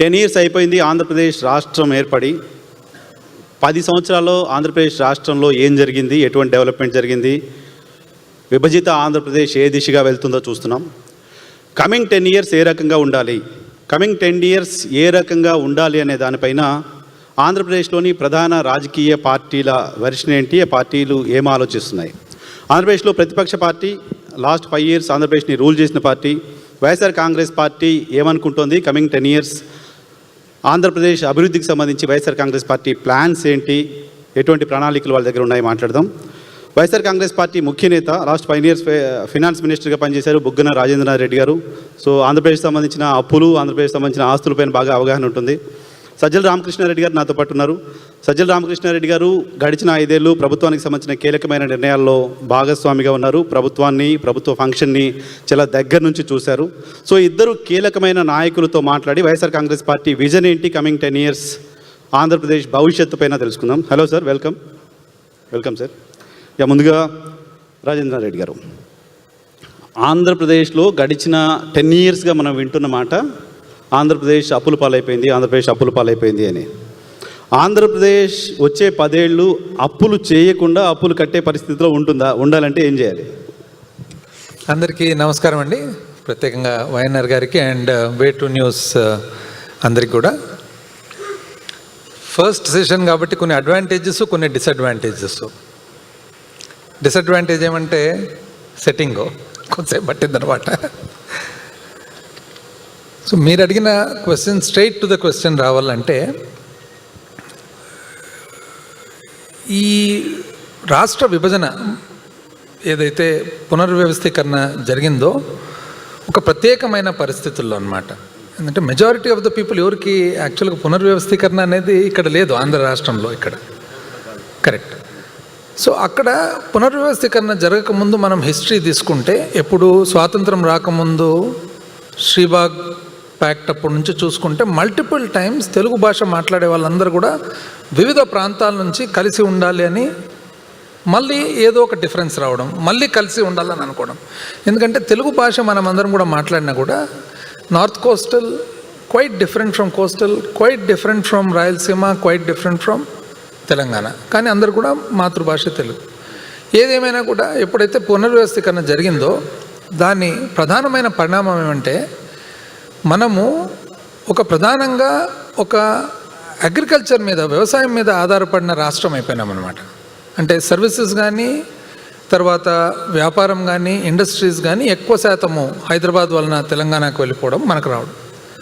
Ten years అయిపోయింది ఆంధ్రప్రదేశ్ రాష్ట్రం ఏర్పడి. పది సంవత్సరాల్లో ఆంధ్రప్రదేశ్ రాష్ట్రంలో ఏం జరిగింది ఎటువంటి డెవలప్మెంట్ జరిగింది విభజిత ఆంధ్రప్రదేశ్ ఏ దిశగా వెళ్తుందో చూస్తున్నాం. కమింగ్ టెన్ ఇయర్స్ ఏ రకంగా ఉండాలి కమింగ్ టెన్ ఇయర్స్ ఏ రకంగా ఉండాలి అనే దానిపైన ఆంధ్రప్రదేశ్లోని ప్రధాన రాజకీయ పార్టీల వెర్షన్ ఏంటి ఆ పార్టీలు ఏం ఆలోచిస్తున్నాయి. ఆంధ్రప్రదేశ్లో ప్రతిపక్ష పార్టీ లాస్ట్ ఫైవ్ ఇయర్స్ ఆంధ్రప్రదేశ్ని రూల్ చేసిన పార్టీ వైఎస్ఆర్ కాంగ్రెస్ పార్టీ ఏమనుకుంటోంది కమింగ్ టెన్ ఇయర్స్ ఆంధ్రప్రదేశ్ అభివృద్ధికి సంబంధించి వైఎస్ఆర్ కాంగ్రెస్ పార్టీ ప్లాన్స్ ఏంటి? ఎటువంటి ప్రణాళికలు వాళ్ళ దగ్గర ఉన్నాయి మాట్లాడదాం. వైఎస్ఆర్ కాంగ్రెస్ పార్టీ ముఖ్య నేత లాస్ట్ ఫైవ్ ఇయర్స్ ఫినాన్స్ మినిస్టర్గా పనిచేశారు బుగ్గన రాజేంద్రనాథ్ రెడ్డి గారు. సో ఆంధ్రప్రదేశ్ సంబంధించిన అప్పులు ఆంధ్రప్రదేశ్ సంబంధించిన ఆస్తులపైన బాగా అవగాహన ఉంటుంది. సజ్జల రామకృష్ణారెడ్డి గారు నాతో పాటు ఉన్నారు. సజ్జల రామకృష్ణారెడ్డి గారు గడిచిన ఐదేళ్ళు ప్రభుత్వానికి సంబంధించిన కీలకమైన నిర్ణయాల్లో భాగస్వామిగా ఉన్నారు. ప్రభుత్వాన్ని ప్రభుత్వ ఫంక్షన్ని చాలా దగ్గర నుంచి చూశారు. సో ఇద్దరు కీలకమైన నాయకులతో మాట్లాడి వైఎస్ఆర్ కాంగ్రెస్ పార్టీ విజన్ ఏంటి కమింగ్ టెన్ ఇయర్స్ ఆంధ్రప్రదేశ్ భవిష్యత్తు పైన తెలుసుకుందాం. Hello sir welcome. Welcome sir. ఇక ముందుగా రాజేంద్ర రెడ్డి గారు. ఆంధ్రప్రదేశ్లో గడిచిన టెన్ ఇయర్స్గా మనం వింటున్న మాట ఆంధ్రప్రదేశ్ అప్పుల పాలైపోయింది ఆంధ్రప్రదేశ్ అప్పుల పాలైపోయింది అని. ఆంధ్రప్రదేశ్ వచ్చే పదేళ్ళు అప్పులు చేయకుండా అప్పులు కట్టే పరిస్థితిలో ఉంటుందా? ఉండాలంటే ఏం చేయాలి? అందరికీ నమస్కారం అండి. ప్రత్యేకంగా వైఎన్ఆర్ గారికి అండ్ వే టు న్యూస్ అందరికి కూడా. ఫస్ట్ సెషన్ కాబట్టి కొన్ని అడ్వాంటేజెస్ కొన్ని డిసడ్వాంటేజెస్ డిసడ్వాంటేజ్ ఏమంటే సెట్టింగ్ కొంచెం పట్టింది అనమాట సో మీరు అడిగిన question straight to the question రావాలంటే ఈ రాష్ట్ర విభజన ఏదైతే పునర్వ్యవస్థీకరణ జరిగిందో ఒక ప్రత్యేకమైన పరిస్థితుల్లో అనమాట ఎందుకంటే మెజారిటీ ఆఫ్ ద పీపుల్ ఎవరికి యాక్చువల్గా పునర్వ్యవస్థీకరణ అనేది ఇక్కడ లేదు ఆంధ్ర రాష్ట్రంలో ఇక్కడ. కరెక్ట్ సో అక్కడ పునర్వ్యవస్థీకరణ జరగకముందు మనం హిస్టరీ తీసుకుంటే ఎప్పుడు స్వాతంత్రం రాకముందు శ్రీబాగ్ ప్యాక్ట్ అప్పటి నుంచి చూసుకుంటే మల్టిపుల్ టైమ్స్ తెలుగు భాష మాట్లాడే వాళ్ళందరూ కూడా వివిధ ప్రాంతాల నుంచి కలిసి ఉండాలి అని మళ్ళీ ఏదో ఒక డిఫరెన్స్ రావడం మళ్ళీ కలిసి ఉండాలని అనుకోవడం. ఎందుకంటే తెలుగు భాష మనం అందరం కూడా మాట్లాడినా కూడా north coastal quite different from coastal quite different from Rayalaseema quite different from Telangana. కానీ అందరు కూడా మాతృభాష తెలుగు. ఏదేమైనా కూడా ఎప్పుడైతే పునర్వ్యవస్థీకరణ జరిగిందో దాని ప్రధానమైన పరిణామం ఏమంటే మనము ఒక ప్రధానంగా ఒక అగ్రికల్చర్ మీద వ్యవసాయం మీద ఆధారపడిన రాష్ట్రం అయిపోయినాం అనమాట అంటే సర్వీసెస్ కానీ తర్వాత వ్యాపారం కానీ ఇండస్ట్రీస్ కానీ ఎక్కువ శాతము హైదరాబాద్ వలన తెలంగాణకు వెళ్ళిపోవడం మనకు రావడం.